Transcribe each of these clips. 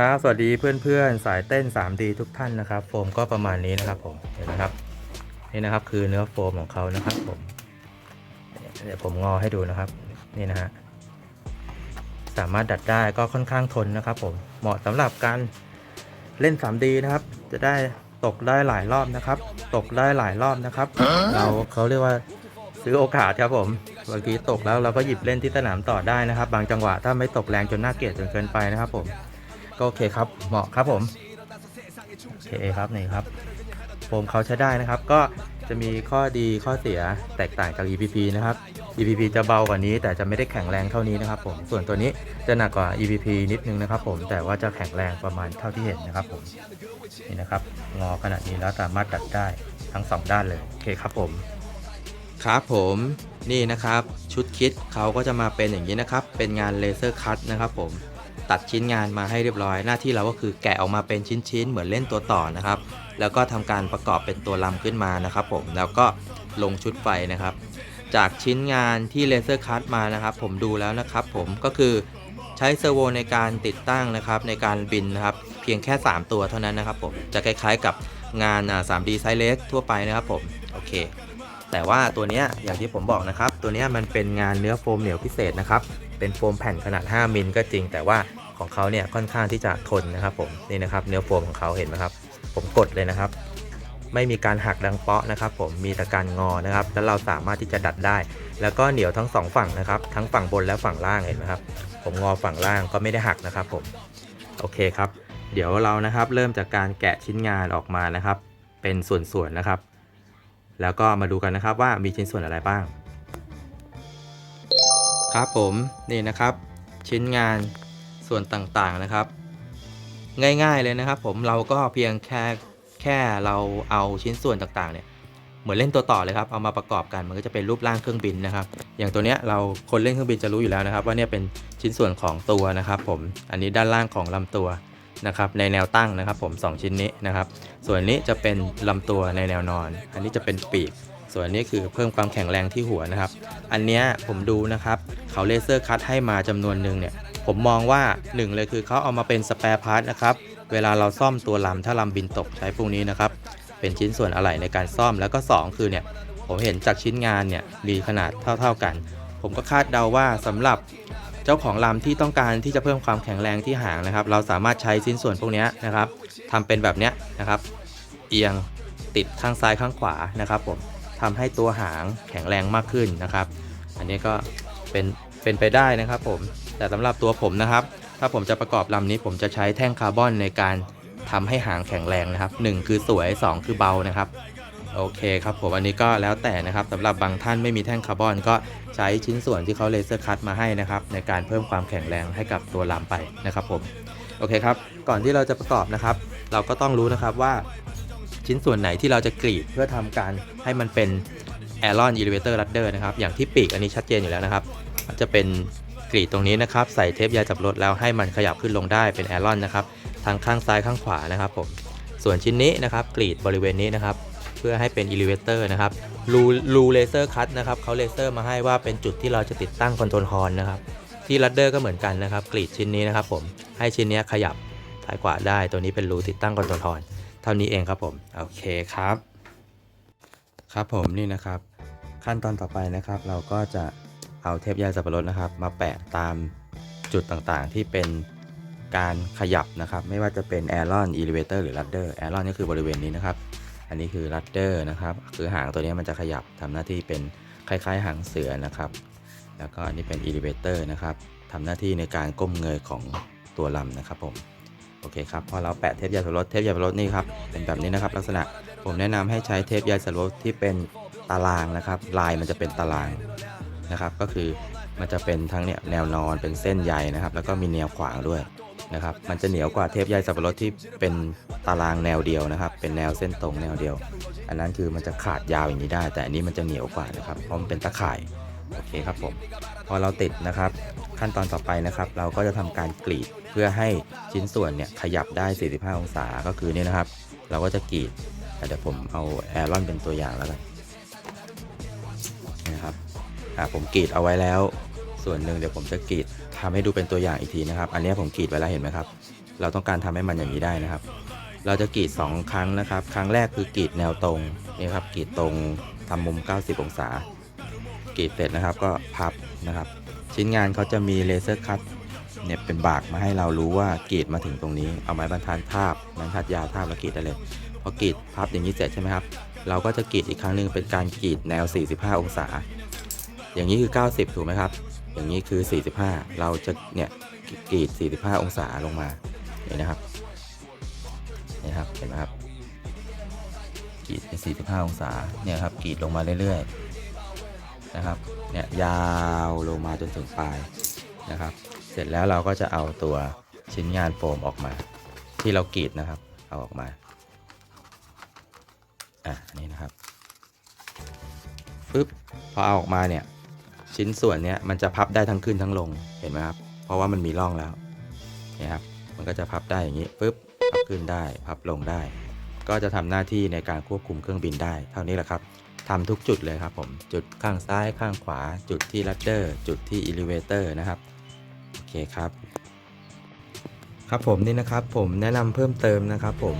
ครับ สวัสดีเพื่อนๆ สายเต้น 3D ทุกท่านนะครับ โฟมก็ประมาณนี้นะครับผมเห็นไหมครับ นี่นะครับคือเนื้อโฟมของเขานะครับผม เดี๋ยวผมงอให้ดูนะครับ นี่นะฮะ สามารถดัดได้ก็ค่อนข้างทนนะครับผม เหมาะสำหรับการเล่น 3D นะครับ จะได้ตกได้หลายรอบนะครับ ตกได้หลายรอบนะครับ เราเขาเรียกว่าซื้อโอกาสครับผมบางทีตกแล้วเราก็หยิบเล่นที่สนามต่อได้นะครับ บางจังหวะถ้าไม่ตกแรงจนน่าเกลียดจนเกินไปนะครับผม ก็โอเคครับเหมาะครับผมโอเคครับนี่ครับโฟมเขาใช้ได้นะครับ ก็จะมีข้อดีข้อเสียแตกต่างจาก EPP นะครับ EPP จะเบากว่านี้ แต่จะไม่ได้แข็งแรงเท่านี้นะครับผมส่วนตัวนี้จะหนักกว่า EPP นิดนึงนะครับ ผมแต่ว่าจะแข็งแรงประมาณเท่าที่เห็นนะครับ ผมนี่นะครับงอขนาดนี้แล้วสามารถดัดได้ทั้งสองด้านเลยโอเคครับผมครับผมนี่นะครับชุดคิดเขาก็จะมาเป็นอย่างนี้นะครับ เป็นงานเลเซอร์คัตนะครับผม ตัดชิ้นงานมาให้เรียบร้อย หน้าที่เราก็คือแกะออกมาเป็นชิ้นๆ เหมือนเล่นตัวต่อนะครับ แล้วก็ทำการประกอบเป็นตัวลำขึ้นมานะครับ ผมแล้วก็ลงชุดไฟนะครับ จากชิ้นงานที่เลเซอร์คัตมานะครับ ผมดูแล้วนะครับ ผมก็คือใช้เซอร์โวในการติดตั้งนะครับ ในการบินนะครับ เพียงแค่ 3 ตัวเท่านั้นนะครับผมจะคล้ายๆกับงาน 3D ไซส์เล็กทั่วไปนะครับผมโอเค แต่ว่าตัวนี้อย่างที่ผมบอกนะครับ ตัวนี้มันเป็นงานเนื้อโฟมเหนียวพิเศษนะครับ เป็นโฟมแผ่นขนาด 5 มิลก็จริง แต่ว่าของเขาเนี่ยค่อนข้างที่จะทนนะครับผมนี่นะครับเนื้อโฟมของเขาเห็นไหมครับ ผมกดเลยนะครับ ไม่มีการหักดังเปาะนะครับ ผมมีแต่การงอนะครับ แล้วเราสามารถที่จะดัดได้ แล้วก็เหนียวทั้งสองฝั่งนะครับ ทั้งฝั่งบนและฝั่งล่างเห็นไหมครับ ผมงอฝั่งล่างก็ไม่ได้หักนะครับ ผมโอเคครับ เดี๋ยวเรานะครับเริ่มจากการแกะชิ้นงานออกมานะครับ เป็นส่วนๆนะครับ แล้วก็มาดูกันนะครับว่ามีชิ้นส่วนอะไรบ้าง ครับผมนี่นะครับ ชิ้นงานส่วนต่างๆนะครับ ง่ายๆเลยนะครับ ผมเราก็เพียงแค่แค่เราเอาชิ้นส่วนต่างๆเนี่ยเหมือนเล่นตัวต่อเลยครับเอามาประกอบกันมันก็จะเป็นรูปร่างเครื่องบินนะครับ อย่างตัวเนี้ยเราคนเล่นเครื่องบินจะรู้อยู่แล้วนะครับ ว่าเนี่ยเป็นชิ้นส่วนของตัวนะครับ ผมอันนี้ด้านล่างของลำตัวนะครับในแนวตั้งนะครับ ผมสองชิ้นนี้นะครับ ส่วนนี้จะเป็นลำตัวในแนวนอน อันนี้จะเป็นปีก ส่วนนี้คือเพิ่มความแข็งแรงที่หัวนะครับ อันเนี้ยผมดูนะครับเขาเลเซอร์คัตให้มาจำนวนหนึ่งเนี่ยผมมองว่าหนึ่งเลยคือเขาเอามาเป็นสเปร์พาร์ทนะครับ เวลาเราซ่อมตัวลำถ้าลำบินตกใช้พวกนี้นะครับ เป็นชิ้นส่วนอะไหล่ในการซ่อมแล้วก็ 2 คือเนี่ยผมเห็นจากชิ้นงานเนี่ยมีขนาดเท่า ๆกัน ผมก็คาดเดาว่าสำหรับเจ้าของลำที่ต้องการที่จะเพิ่มความแข็งแรงที่หางนะครับ เราสามารถใช้ชิ้นส่วนพวกนี้นะครับทำเป็นแบบเนี้ยนะครับ เอียงติดข้างซ้ายข้างขวานะครับผม ทำให้ตัวหางแข็งแรงมากขึ้นนะครับ อันนี้ก็เป็นเป็นไปได้นะครับผมแต่สำหรับตัวผมนะครับ ถ้าผมจะประกอบลำนี้ผมจะใช้แท่งคาร์บอนในการทำให้หางแข็งแรงนะครับ 1 คือสวย 2 คือเบานะครับโอเคครับผมอันนี้ก็แล้วแต่นะครับสำหรับบางท่านไม่มีแท่งคาร์บอน ก็ใช้ชิ้นส่วนที่เขาเลเซอร์คัตมาให้นะครับ ในการเพิ่มความแข็งแรงให้กับตัวลำไปนะครับผมโอเคครับ ก่อนที่เราจะประกอบนะครับ เราก็ต้องรู้นะครับว่า ชิ้นส่วนไหนที่เราจะกรีดเพื่อทำการให้มันเป็น a อรอนอ Elevator Ladder นะครับ อย่างที่ปีกอันนี้ชัดเจนอยู่แล้วนะครับ จะเป็นกรีดตรงนี้นะครับ ใส่เทปใยจับรถแล้วให้มันขยับขึ้นลงได้เป็น a อรอนนะครับทางข้างซ้ายข้างขวานะครับผม ส่วนชิ้นนี้นะครับกรีดบริเวณนี้นะครับ เพื่อให้เป็น Elevator นะครับรูรูเลเซอร์คัตนะครับเขาเลเซอร์มาให้ว่าเป็นจุดที่เราจะติดตั้งคอนโทรลฮอร์นนะครับ ที่ลัดเดอร์ก็เหมือนกันนะครับ กรีดชิ้นนี้นะครับผมให้ชิ้นนี้ขยับซ้ายขวาได้ตัวนี้เป็นรูติดตั้งคอนโทรลฮอร์น ท่านี้เองครับผม โอเคครับ ครับผมนี่นะครับ ขั้นตอนต่อไปนะครับ เราก็จะเอาเทปใยสับปะรดนะครับ มาแปะตามจุดต่างๆ ที่เป็นการขยับนะครับ ไม่ว่าจะเป็นแอรอนอีลิเวเตอร์หรือลัดเดอร์แอรอนก็คือบริเวณนี้นะครับ อันนี้คือลัดเดอร์นะครับ คือหางตัวนี้มันจะขยับทำหน้าที่เป็นคล้ายๆ หางเสือนะครับ แล้วก็อันนี้เป็นอีลิเวเตอร์นะครับทำหน้าที่ในการก้มเงยของตัวลำนะครับผม อเคครับพอเราแปะเทปใยสับปะรดเทปใยสับปะรดนี่ครับเป็นแบบนี้นะครับ ลักษณะผมแนะนำให้ใช้เทปใยสับปะรดที่เป็นตารางนะครับ ลายมันจะเป็นตารางนะครับ ก็คือมันจะเป็นทั้งเนี่ยแนวนอนเป็นเส้นใยนะครับ แล้วก็มีแนวขวางด้วยนะครับ มันจะเหนียวกว่าเทปใยสับปะรดที่เป็นตารางแนวเดียวนะครับ เป็นแนวเส้นตรงแนวเดียว อันนั้นคือมันจะขาดยาวอย่างนี้ได้ แต่อันนี้มันจะเหนียวกว่านะครับเพราะมันเป็นตะข่าย โอเคครับผมพอเราติดนะครับ ขั้นตอนต่อไปนะครับ เราก็จะทำการกรีดเพื่อให้ชิ้นส่วนเนี่ยขยับได้ 45 องศาก็คือนี่นะครับ เราก็จะกรีดแต่เดี๋ยวผมเอาแอรอนเป็นตัวอย่างแล้วกันนะครับอ่าผมกรีดเอาไว้แล้ว ส่วนหนึ่งเดี๋ยวผมจะกรีดทำให้ดูเป็นตัวอย่างอีกทีนะครับ อันนี้ผมกรีดไว้แล้วเห็นไหมครับ เราต้องการทำให้มันอย่างนี้ได้นะครับ เราจะกรีด 2 ครั้งนะครับ ครั้งแรกคือกรีดแนวตรงนี่ครับกรีดตรงทำมุม 90 องศา กรีดเสร็จนะครับก็พับนะครับ ชิ้นงานเขาจะมีเลเซอร์คัตเนี่ยเป็นบากมาให้เรารู้ว่ากรีดมาถึงตรงนี้ เอาไม้บรรทัดทาบบรรทัดยาวทาบแล้วกรีดได้เลย พอกรีดพับอย่างนี้เสร็จใช่ไหมครับ เราก็จะกรีดอีกครั้งหนึ่งเป็นการกรีดแนว 45 องศา อย่างนี้คือ 90 ถูกไหมครับ อย่างนี้คือ 45 เราจะเนี่ยกรีด 45 องศาลงมานี่นะครับนี่ครับ เห็นไหมครับกรีด45 องศา เนี่ยครับกรีดลงมาเรื่อยๆ นะครับเนี่ยยาวลงมาจนถึงปลายนะครับ เสร็จแล้วเราก็จะเอาตัวชิ้นงานโฟมออกมา ที่เรากรีดนะครับ เอาออกมาอะนี่นะครับปึ๊บพอเอาออกมาเนี่ยชิ้นส่วนเนี้ยมันจะพับได้ทั้งขึ้นทั้งลงเห็นไหมครับ เพราะว่ามันมีร่องแล้วนี่ครับมันก็จะพับได้อย่างนี้ปึ๊บพับขึ้นได้ พับลงได้ ก็จะทำหน้าที่ในการควบคุมเครื่องบินได้ เท่านี้แหละครับ ทำทุกจุดเลยครับผมจุดข้างซ้ายข้างขวา จุดที่ลัดเดอร์จุดที่อิเลเวเตอร์นะครับ โอเคครับ ครับผมนี่นะครับผมแนะนำเพิ่มเติมนะครับผม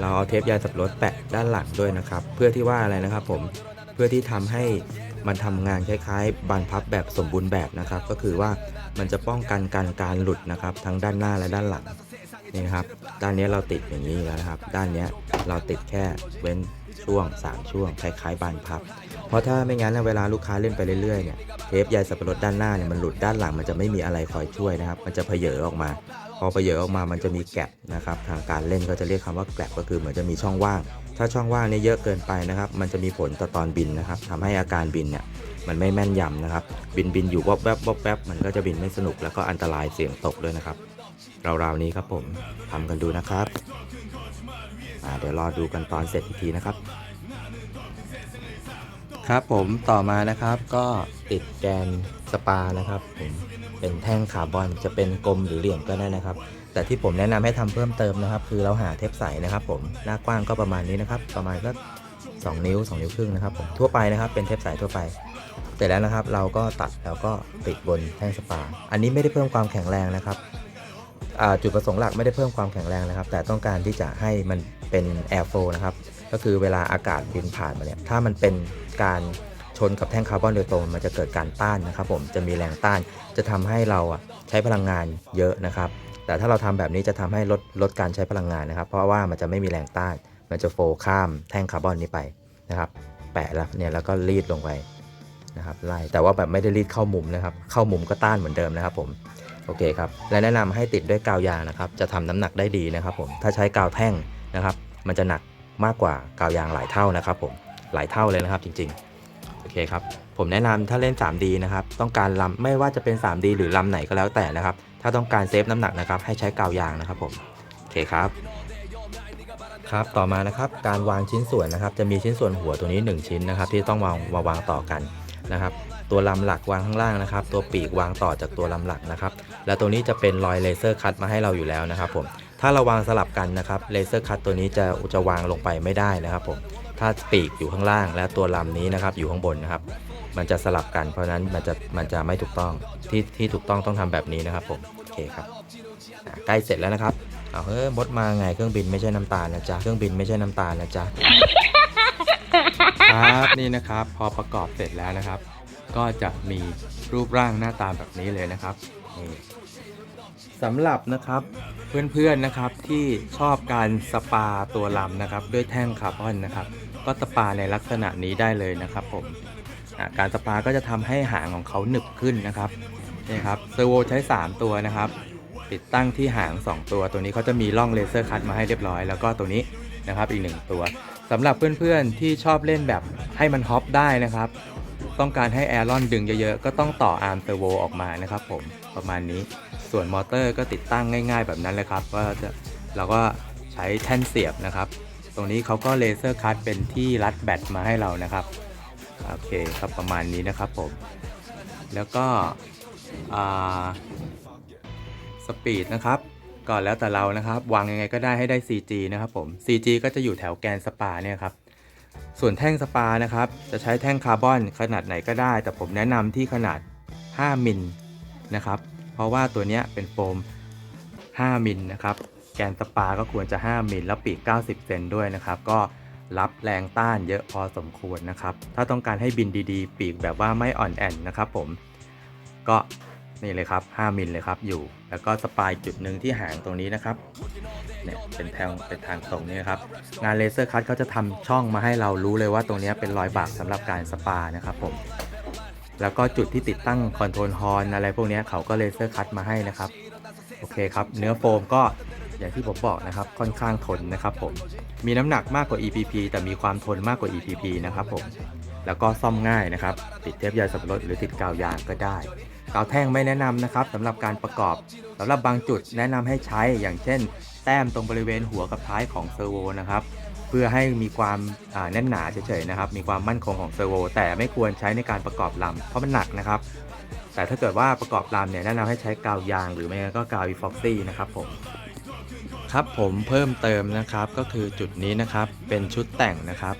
เราเอาเทปยาสับรถแปะด้านหลังด้วยนะครับ เพื่อที่ว่าอะไรนะครับผมเพื่อที่ทำให้มันทำงานคล้ายๆบานพับแบบสมบูรณ์แบบนะครับ ก็คือว่ามันจะป้องกันการการหลุดนะครับ ทั้งด้านหน้าและด้านหลังนี่นครับ ด้านนี้เราติดอย่างนี้แล้วนะครับ ด้านนี้เราติดแค่เว้น ช่วง 3 ช่วงคล้ายๆบานพับ เพราะถ้าไม่งั้นเวลาลูกค้าเล่นไปเรื่อยๆเนี่ยเทปใยสับปะรดด้านหน้าเนี่ยมันหลุดด้านหลังมันจะไม่มีอะไรคอยช่วยนะครับ มันจะเพเยอออกมา พอเพเยอออกมามันจะมีแกลบนะครับทางการเล่นก็จะเรียกคำว่าแกลบก็คือเหมือนจะมีช่องว่าง ถ้าช่องว่างเนี่ยเยอะเกินไปนะครับ มันจะมีผลต่อตอนบินนะครับทำให้อาการบินเนี่ยมันไม่แม่นยำนะครับ บินบินอยู่วอบแวบวอบแวบมันก็จะบินไม่สนุกแล้วก็อันตรายเสี่ยงตกด้วยนะครับราวๆนี้ครับผมทำกันดูนะครับ เดี๋ยวรอดูกันตอนเสร็จอีกทีนะครับ ครับผมต่อมานะครับก็ติดแกนสปานะครับผมเป็นแท่งคาร์บอนจะเป็นกลมหรือเหลี่ยมก็ได้นะครับ แต่ที่ผมแนะนำให้ทำเพิ่มเติมนะครับ คือเราหาเทปใสนะครับ ผมหน้ากว้างก็ประมาณนี้นะครับ ประมาณก็2นิ้ว 2 นิ้วครึ่งนะครับผมทั่วไปนะครับเป็นเทปใสทั่วไป เสร็จแล้วนะครับ เราก็ตัดแล้วก็ติดบนแท่งสปา อันนี้ไม่ได้เพิ่มความแข็งแรงนะครับ จุดประสงค์หลักไม่ได้เพิ่มความแข็งแรงนะครับ แต่ต้องการที่จะให้มันเป็นแอร์โฟนะครับ ก็คือเวลาอากาศบินผ่านมาเนี่ย ถ้ามันเป็นการชนกับแท่งคาร์บอนโดยตรงมันจะเกิดการต้านนะครับ ผม จะมีแรงต้าน จะทำให้เราใช้พลังงานเยอะนะครับ แต่ถ้าเราทำแบบนี้จะทำให้ลดลดการใช้พลังงานนะครับ เพราะว่ามันจะไม่มีแรงต้าน มันจะโฟข้ามแท่งคาร์บอนนี้ไปนะครับ แปะแล้วเนี่ยแล้วก็รีดลงไปนะครับไล่แต่ว่าแบบไม่ได้รีดเข้ามุมนะครับ เข้ามุมก็ต้านเหมือนเดิมนะครับผม โอเคครับและแนะนำให้ติดด้วยกาวยางนะครับ จะทำน้ำหนักได้ดีนะครับผมถ้าใช้กาวแท่งนะครับ มันจะหนักมากกว่ากาวยางหลายเท่านะครับผมหลายเท่าเลยนะครับจริงๆโอเคครับผมแนะนำถ้าเล่น 3D นะครับต้องการลำไม่ว่าจะเป็น 3D หรือลำไหนก็แล้วแต่นะครับ ถ้าต้องการเซฟน้ำหนักนะครับ ให้ใช้กาวยางนะครับผมโอเคครับครับต่อมานะครับการวางชิ้นส่วนนะครับ จะมีชิ้นส่วนหัวตัวนี้ 1 ชิ้นนะครับ ที่ต้องวางมาวางต่อกันนะครับ ตัวลำหลักวางข้างล่างนะครับ ตัวปีกวางต่อจากตัวลำหลักนะครับ และตัวนี้จะเป็นรอยเลเซอร์คัตมาให้เราอยู่แล้วนะครับผม ถ้าเราวางสลับกันนะครับ เลเซอร์คัตตัวนี้จะจะวางลงไปไม่ได้นะครับผม ถ้าปีกอยู่ข้างล่างและตัวลำนี้นะครับอยู่ข้างบนนะครับ มันจะสลับกัน เพราะนั้นมันจะมันจะไม่ถูกต้อง ที่ที่ถูกต้องต้องทำแบบนี้นะครับผม โอเคครับใกล้เสร็จแล้วนะครับ เอาเฮ้ยมดมาไงเครื่องบินไม่ใช่น้ำตาลนะจ๊ะ เครื่องบินไม่ใช่น้ำตาลนะจ๊ะครับนี่นะครับพอประกอบเสร็จแล้วนะครับ ก็จะมีรูปร่างหน้าตาแบบนี้เลยนะครับนี่สำหรับนะครับเพื่อนๆนะครับที่ชอบการสปาตัวลำนะครับ ด้วยแท่งคาร์บอนนะครับ ก็สปาในลักษณะนี้ได้เลยนะครับผมอะการสปาก็จะทำให้หางของเขาหนึบขึ้นนะครับนี่ครับเซอร์โวใช้ 3 ตัวนะครับ ติดตั้งที่หาง 2 ตัว ตัวนี้เขาจะมีร่องเลเซอร์คัตมาให้เรียบร้อย แล้วก็ตัวนี้นะครับอีก 1 ตัวสำหรับเพื่อนๆที่ชอบเล่นแบบให้มันฮอปได้นะครับ ต้องการให้แอรอนดึงเยอะๆ ก็ต้องต่ออาร์มเซอร์โวออกมานะครับผมประมาณนี้ ส่วนมอเตอร์ก็ติดตั้งง่าย ๆ แบบนั้นเลยครับว่าจะเราก็ใช้แท่นเสียบนะครับ ตรงนี้เขาก็เลเซอร์คัตเป็นที่รัดแบตมาให้เรานะครับโอเคครับประมาณนี้นะครับผม แล้วก็สปีดนะครับก็แล้วแต่เรานะครับ วางยังไงก็ได้ให้ได้ CG นะครับผม CG ก็จะอยู่แถวแกนสปาเนี่ยครับ ส่วนแท่งสปานะครับ จะใช้แท่งคาร์บอนขนาดไหนก็ได้ แต่ผมแนะนำที่ขนาด 5 มิลนะครับ เพราะว่าตัวนี้เป็นโฟม 5 มิลนะครับ แกนสปาก็ควรจะ 5 มิลแล้วปีก 90 เซนด้วยนะครับ ก็รับแรงต้านเยอะพอสมควรนะครับ ถ้าต้องการให้บินดีๆ ปีกแบบว่าไม่อ่อนแอนนะครับผม ก็ นี่เลยครับ 5 มิลเลยครับอยู่ แล้วก็สปายจุดหนึ่งที่หางตรงนี้นะครับเนี่ยเป็นแทงเป็นทางตรงนี้นะครับ งานเลเซอร์คัตเขาจะทำช่องมาให้เรารู้เลยว่าตรงนี้เป็นรอยบากสำหรับการสปานะครับผมแล้วก็จุดที่ติดตั้งคอนโทรลฮอร์นอะไรพวกนี้เขาก็เลเซอร์คัตมาให้นะครับโอเคครับเนื้อโฟมก็อย่างที่ผมบอกนะครับค่อนข้างทนนะครับผมมีน้ำหนักมากกว่า EPP แต่มีความทนมากกว่า EPP นะครับผมแล้วก็ซ่อมง่ายนะครับ ติดเทปยาสับปะรดหรือติดกาวยางก็ได้ กาวแท่งไม่แนะนำนะครับสำหรับการประกอบสำหรับบางจุดแนะนำให้ใช้อย่างเช่น แต้มตรงบริเวณหัวกับท้ายของเซอร์โวนะครับเพื่อให้มีความแน่นหนาเฉยๆนะครับมีความมั่นคงของเซอร์โวแต่ไม่ควรใช้ในการประกอบลำเพราะมันหนักนะครับ แต่ถ้าเกิดว่าประกอบลำเนี่ยแนะนำให้ใช้กาวยางหรือไม่งั้นก็กาวอีฟ็อกซี่นะครับผมครับผมเพิ่มเติมนะครับก็คือจุดนี้นะครับเป็นชุดแต่งนะครับ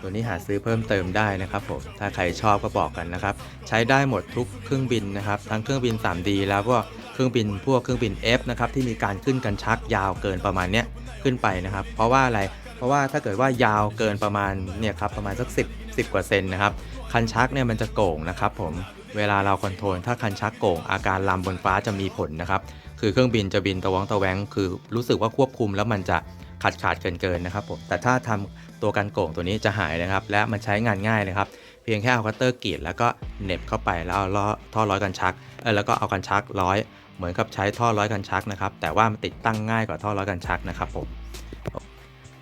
ตัวนี้หาซื้อเพิ่มเติมได้นะครับผม ถ้าใครชอบก็บอกกันนะครับ ใช้ได้หมดทุกเครื่องบินนะครับ ทั้งเครื่องบิน 3D แล้วพวกเครื่องบินพวกเครื่องบิน F นะครับที่มีการขึ้นกันชักยาวเกินประมาณเนี้ยขึ้นไปนะครับ เพราะว่าอะไร เพราะว่าถ้าเกิดว่ายาวเกินประมาณเนี่ยครับประมาณสัก 10 10 กว่าเซนนะครับ คันชักเนี่ยมันจะโก่งนะครับผม เวลาเราคอนโทรลถ้าคันชักโก่งอาการลำบนฟ้าจะมีผลนะครับ คือเครื่องบินจะบินตะวงตะแวงคือรู้สึกว่าควบคุมแล้วมันจะ ขาดขาดเกินเกินๆนะครับผมแต่ถ้าทำตัวกันโก่งตัวนี้จะหายนะครับ และมันใช้งานง่ายนะครับเพียงแค่เอาคัตเตอร์กรีดแล้วก็เหน็บเข้าไปแล้วเอาล้อท่อร้อยกันชักเออแล้วก็เอากันชักร้อยเหมือนกับใช้ท่อร้อยกันชักนะครับ แต่ว่ามันติดตั้งง่ายกว่าท่อร้อยกันชักนะครับผม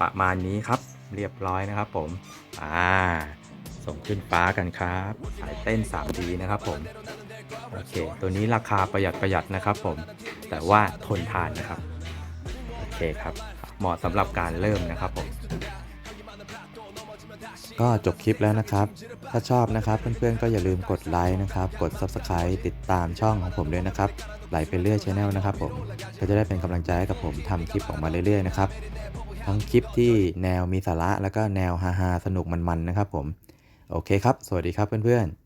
ประมาณนี้ครับเรียบร้อยนะครับผมอ่าส่งขึ้นฟ้ากันครับสายเต้น 3D นะครับผมโอเค ตัวนี้ราคาประหยัดประหยัดนะครับผม แต่ว่าทนทานนะครับ โอเคครับ เหมาะสำหรับการเริ่มนะครับผมก็จบคลิปแล้วนะครับ ถ้าชอบนะครับ เพื่อนๆก็อย่าลืมกดไลค์นะครับ กด Subscribe ติดตามช่องของผมด้วยนะครับ ไหลไปเรื่อยช n แนลนะครับผมก็จะได้เป็นกำลังใจให้กับผมทำคลิปออกมาเรื่อยๆนะครับ ทั้งคลิปที่แนวมีสาระแล้วก็แนวฮาๆสนุกมันๆนะครับผม โอเคครับ สวัสดีครับเพื่อนๆ